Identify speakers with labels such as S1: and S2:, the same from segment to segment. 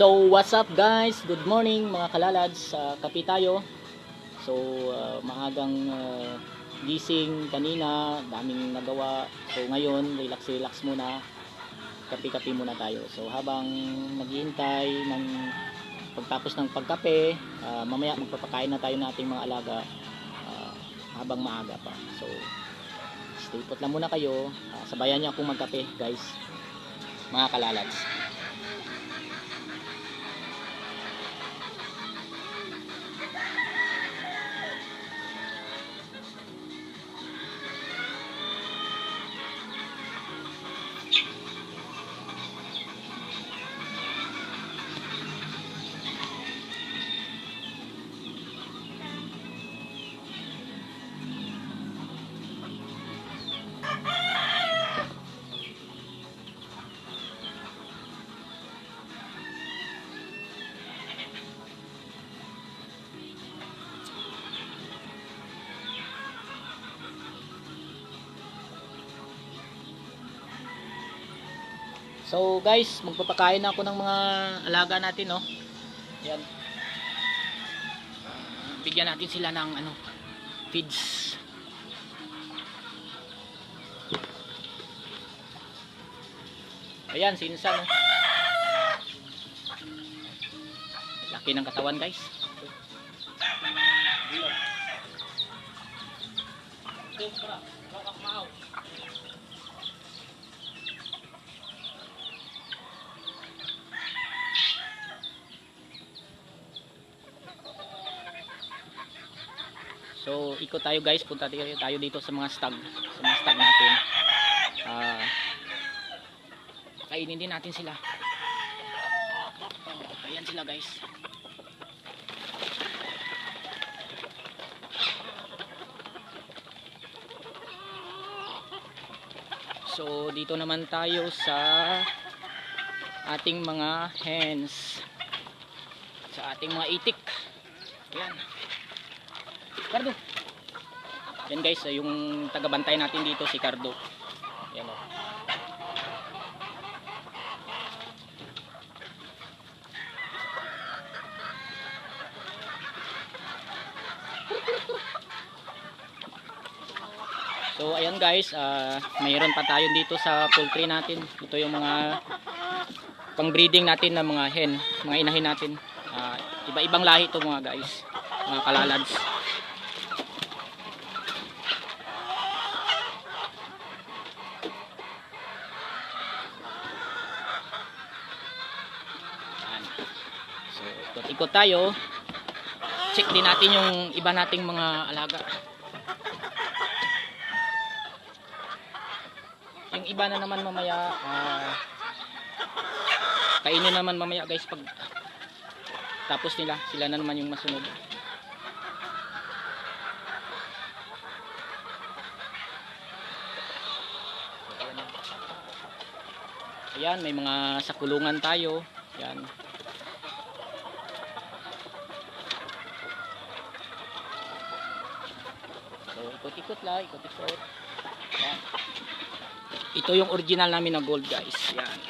S1: So, what's up guys? Good morning mga kalalads. Uh, kapi tayo. So, uh, maagang uh, gising kanina, daming nagawa. So, ngayon, relax-relax muna. Kapi-kapi muna tayo. So, habang naghihintay ng pagtapos ng pagkape, uh, mamaya magpapakain na tayo ng ating mga alaga uh, habang maaga pa. So, stay put lang muna kayo. Uh, sabayan niyo akong magkape guys. Mga kalalads. So guys, magpapakain ako ng mga alaga natin, no. Yan. Bigyan natin sila ng ano, feeds. Ayan, sinsa, no. Laki ng katawan, guys. So, ikot tayo guys. Punta tayo dito sa mga stag. Sa mga stag natin. Ah, kainin din natin sila. Ayan sila guys. So, dito naman tayo sa ating mga hens. Sa ating mga itik. Ayan. Cardo. Yan guys, ah, yung tagabantay natin dito si Cardo. Yan o. So ayan guys, ah, mayroon pa tayo dito sa poultry natin. Ito yung mga pang breeding natin ng mga hen, mga inahin natin. Ah, iba-ibang lahi to mga guys, mga kalalads. Ikot-ikot tayo. Check din natin yung iba nating mga alaga. Yung iba na naman mamaya, ah, kainin naman mamaya guys pag tapos nila, sila na naman yung masunod. Ayan, may mga sakulungan tayo. Ayan. Ikot-ikot lang, ikot-ikot. Ito yung original namin na gold, guys. Ayan.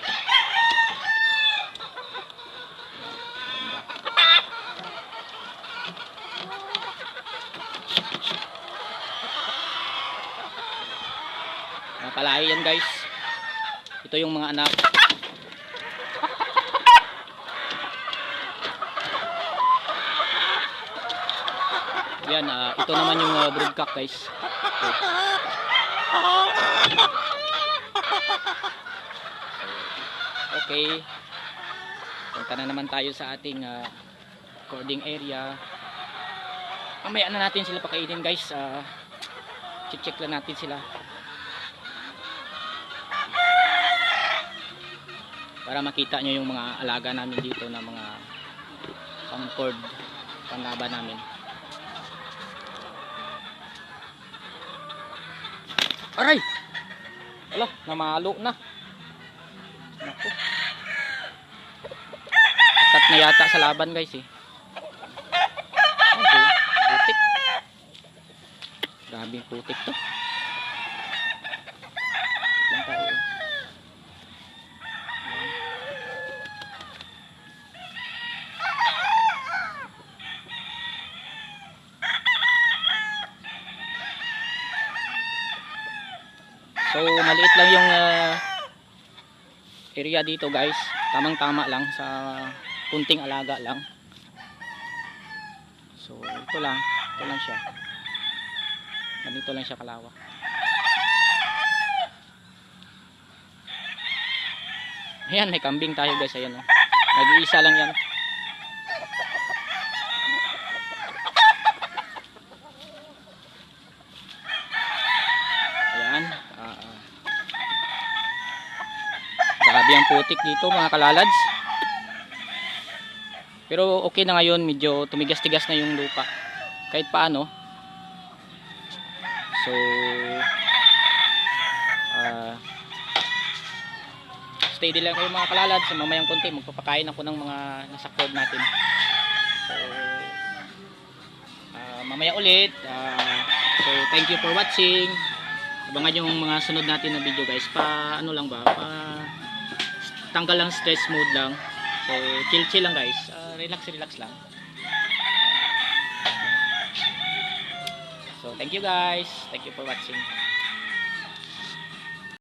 S1: Mga kalahi yan, guys. Ito yung mga anak. Yan, ah, ito naman yung uh, broodcock guys. Okay. Punta na naman tayo sa ating uh, recording area. Mamaya na natin sila pakainin guys. Uh, check-check lang natin sila. para makita nyo yung mga alaga namin dito na mga pang cord panlaban namin aray! Ala namalo na. Naku. Atat na yata sa laban guys eh. Ano putik. Grabe yung putik to Wait lang tayo maliit lang yung ah, area dito guys. Tamang tama lang sa kunting alaga lang. So ito lang, ito lang siya. Ganito lang siya kalawak. Ayan, may kambing tayo guys. Ayan oh. Nag-iisa lang yan. Grabe ang putik dito mga kalalads. Pero okay na ngayon, medyo tumigas-tigas na yung lupa. Kahit paano. So, ah, steady lang kayo mga kalalads. Sa mamayang konti, magpapakain ako ng mga nasa cord natin. So, ah, mamaya ulit. ah, so, thank you for watching. Abangan yung mga sunod natin na video guys. Pa, ano lang ba? Pa, tanggal lang stress mode lang. So, chill chill lang guys. Ah, relax relax lang. So, thank you guys. Thank you for watching.